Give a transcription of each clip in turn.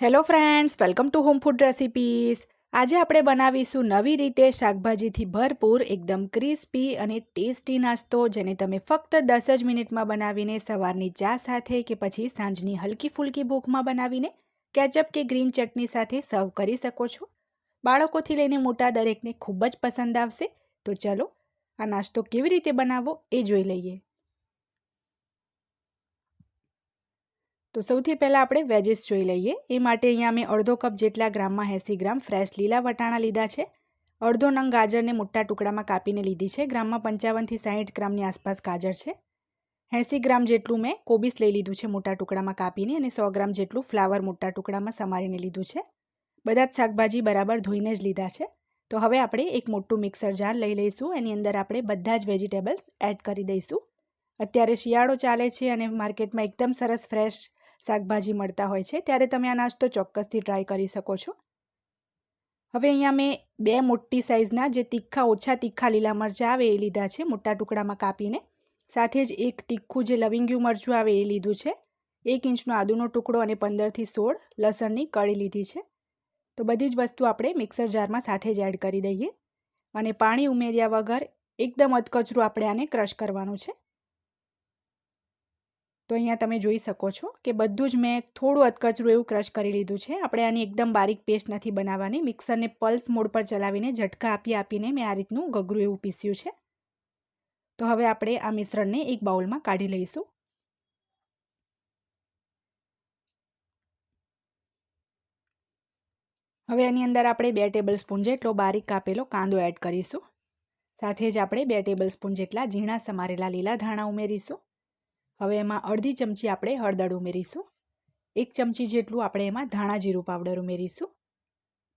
Hello friends welcome to home food recipes આજે આપણે બનાવીશું નવી રીતે શાકભાજીથી ભરપૂર, એકદમ ક્રિસ્પી અને ટેસ્ટી નાસ્તો, જેને તમે ફક્ત દસ જ મિનિટમાં બનાવીને સવારની ચા સાથે કે પછી સાંજની હલકી ફૂલકી ભૂખમાં બનાવીને કેચઅપ કે ગ્રીન ચટણી સાથે સર્વ કરી શકો છો. બાળકોથી લઈને મોટા દરેકને ખૂબ જ પસંદ આવશે. તો ચલો, આ નાસ્તો કેવી રીતે બનાવવો એ જોઈ લઈએ. તો સૌથી પહેલાં આપણે વેજીસ જોઈ લઈએ. એ માટે અહીંયા મેં અડધો કપ જેટલા ગ્રામમાં એંસી ગ્રામ ફ્રેશ લીલા વટાણા લીધા છે. અડધો નંગ ગાજરને મોટા ટુકડામાં કાપીને લીધી છે. ગ્રામમાં પંચાવનથી સાહીઠ ગ્રામની આસપાસ ગાજર છે. એંસી ગ્રામ જેટલું મેં કોબીસ લઈ લીધું છે મોટા ટુકડામાં કાપીને અને સો ગ્રામ જેટલું ફ્લાવર મોટા ટુકડામાં સમારીને લીધું છે. બધા જ શાકભાજી બરાબર ધોઈને જ લીધા છે. તો હવે આપણે એક મોટું મિક્સર જાર લઈ લઈશું. એની અંદર આપણે બધા જ વેજીટેબલ્સ એડ કરી દઈશું. અત્યારે શિયાળો ચાલે છે અને માર્કેટમાં એકદમ સરસ ફ્રેશ શાકભાજી મળતા હોય છે, ત્યારે તમે આ નાસ્તો ચોક્કસથી ટ્રાય કરી શકો છો. હવે અહીંયા મેં બે મોટી સાઇઝના જે તીખા, ઓછા તીખા લીલા મરચાં આવે એ લીધા છે, મોટા ટુકડામાં કાપીને. સાથે જ એક તીખું જે લવિંગ્યું મરચું આવે એ લીધું છે. એક ઇંચનો આદુનો ટુકડો અને પંદરથી સોળ લસણની કળી લીધી છે. તો બધી જ વસ્તુ આપણે મિક્સર જારમાં સાથે જ એડ કરી દઈએ. અને પાણી ઉમેર્યા વગર એકદમ અધકચરું આપણે આને ક્રશ કરવાનું છે. તો અહીંયા તમે જોઈ શકો છો કે બધું જ મેં થોડું અધકચરું એવું ક્રશ કરી લીધું છે. આપણે આની એકદમ બારીક પેસ્ટ નથી બનાવવાની. મિક્સરને પલ્સ મોડ પર ચલાવીને ઝટકા આપી આપીને મેં આ રીતનું ગગરું એવું પીસ્યું છે. તો હવે આપણે આ મિશ્રણને એક બાઉલમાં કાઢી લઈશું. હવે એની અંદર આપણે બે ટેબલ સ્પૂન જેટલો બારીક કાપેલો કાંદો એડ કરીશું. સાથે જ આપણે બે ટેબલ સ્પૂન જેટલા ઝીણા સમારેલા લીલા ધાણા ઉમેરીશું. હવે એમાં અડધી ચમચી આપણે હળદર ઉમેરીશું. એક ચમચી જેટલું આપણે એમાં ધાણા જીરું પાવડર ઉમેરીશું.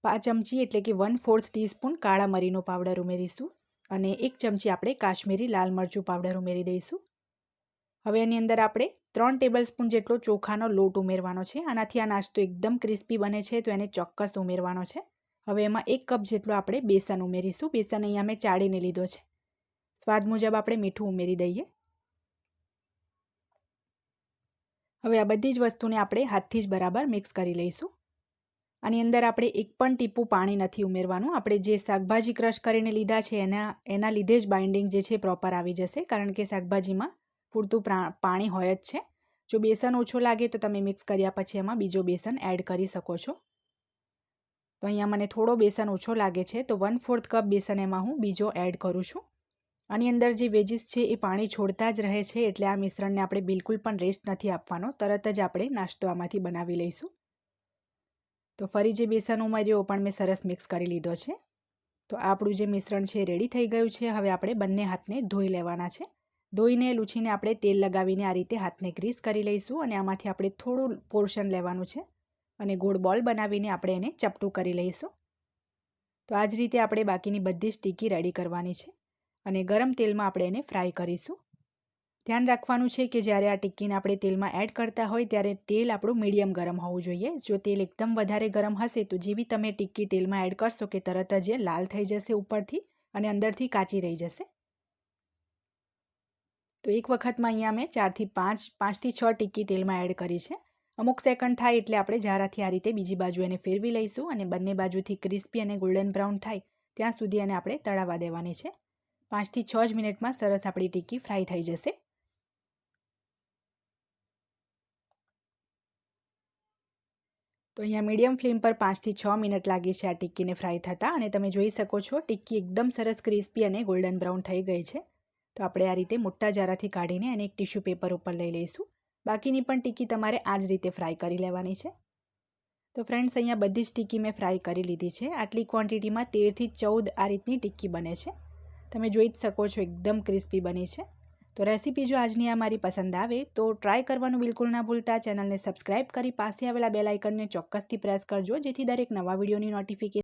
પાંચ ચમચી એટલે કે વન ફોર્થ ટીસ્પૂન કાળા મરીનો પાવડર ઉમેરીશું અને એક ચમચી આપણે કાશ્મીરી લાલ મરચું પાવડર ઉમેરી દઈશું. હવે એની અંદર આપણે ત્રણ ટેબલ સ્પૂન જેટલો ચોખાનો લોટ ઉમેરવાનો છે. આનાથી આ નાસ્તો એકદમ ક્રિસ્પી બને છે, તો એને ચોક્કસ ઉમેરવાનો છે. હવે એમાં એક કપ જેટલો આપણે બેસન ઉમેરીશું. બેસન અહીંયા મેં ચાળીને લીધો છે. સ્વાદ મુજબ આપણે મીઠું ઉમેરી દઈએ. હવે આ બધી જ વસ્તુને આપણે હાથથી જ બરાબર મિક્સ કરી લઈશું. આની અંદર આપણે એક પણ ટીપું પાણી નથી ઉમેરવાનું. આપણે જે શાકભાજી ક્રશ કરીને લીધા છે એના એના લીધે જ બાઇન્ડિંગ જે છે પ્રોપર આવી જશે. કારણ કે શાકભાજીમાં પૂરતું પાણી હોય જ છે. જો બેસન ઓછો લાગે તો તમે મિક્સ કર્યા પછી એમાં બીજો બેસન એડ કરી શકો છો. તો અહીંયા મને થોડો બેસન ઓછો લાગે છે. તો વન ફોર્થ કપ બેસન એમાં હું બીજો એડ કરું છું. આની અંદર જે વેજીસ છે એ પાણી છોડતા જ રહે છે એટલે આ મિશ્રણને આપણે બિલકુલ પણ રેસ્ટ નથી આપવાનો. તરત જ આપણે નાસ્તો આમાંથી બનાવી લઈશું. તો ફરી જે બેસન ઉમેર્યો પણ મેં સરસ મિક્સ કરી લીધો છે. તો આપણું જે મિશ્રણ છે રેડી થઈ ગયું છે. હવે આપણે બંને હાથને ધોઈ લેવાના છે. ધોઈને લૂછીને આપણે તેલ લગાવીને આ રીતે હાથને ગ્રીસ કરી લઈશું અને આમાંથી આપણે થોડું પોર્શન લેવાનું છે અને ગોળ બોલ બનાવીને આપણે એને ચપટું કરી લઈશું. તો આ જ રીતે આપણે બાકીની બધી જ ટીકી રેડી કરવાની છે. અને ગરમ તેલમાં આપણે એને ફ્રાય કરીશું. ધ્યાન રાખવાનું છે કે જ્યારે આ ટિક્કીને આપણે તેલમાં એડ કરતા હોય ત્યારે તેલ આપણું મીડિયમ ગરમ હોવું જોઈએ. જો તેલ એકદમ વધારે ગરમ હશે તો જેવી તમે ટિક્કી તેલમાં એડ કરશો કે તરત જ લાલ થઈ જશે ઉપરથી અને અંદરથી કાચી રહી જશે. તો એક વખતમાં અહીંયા મેં ચારથી પાંચ, પાંચથી છ ટિક્કી તેલમાં એડ કરી છે. અમુક સેકન્ડ થાય એટલે આપણે જારાથી આ રીતે બીજી બાજુ એને ફેરવી લઈશું અને બંને બાજુથી ક્રિસ્પી અને ગોલ્ડન બ્રાઉન થાય ત્યાં સુધી એને આપણે તળાવવા દેવાની છે. પાંચથી છ જ મિનિટમાં સરસ આપણી ટીક્કી ફ્રાય થઈ જશે. તો અહીંયા મીડિયમ ફ્લેમ પર પાંચથી છ મિનિટ લાગી છે આ ટિક્કીને ફ્રાય થતાં અને તમે જોઈ શકો છો ટિક્કી એકદમ સરસ ક્રિસ્પી અને ગોલ્ડન બ્રાઉન થઈ ગઈ છે. તો આપણે આ રીતે મોટા જારાથી કાઢીને એને એક ટિશ્યુ પેપર ઉપર લઈ લઈશું. બાકીની પણ ટિક્કી તમારે આ જ રીતે ફ્રાય કરી લેવાની છે. તો ફ્રેન્ડ્સ, અહીંયા બધી જ ટિક્કી મેં ફ્રાય કરી લીધી છે. આટલી ક્વોન્ટિટીમાં તેરથી ચૌદ આ રીતની ટિક્કી બને છે. તમે જોઈ જ શકો છો એકદમ ક્રિસ્પી બની છે. તો રેસીપી જો આજની આ મારી પસંદ આવે તો ટ્રાય કરવાનું બિલકુલ ના ભૂલતા. ચેનલને સબસ્ક્રાઇબ કરી પાસે આવેલા બેલ આઇકનને ચોક્કસથી પ્રેસ કરજો, જેથી દરેક નવા વિડીયોની નોટિફિકેશન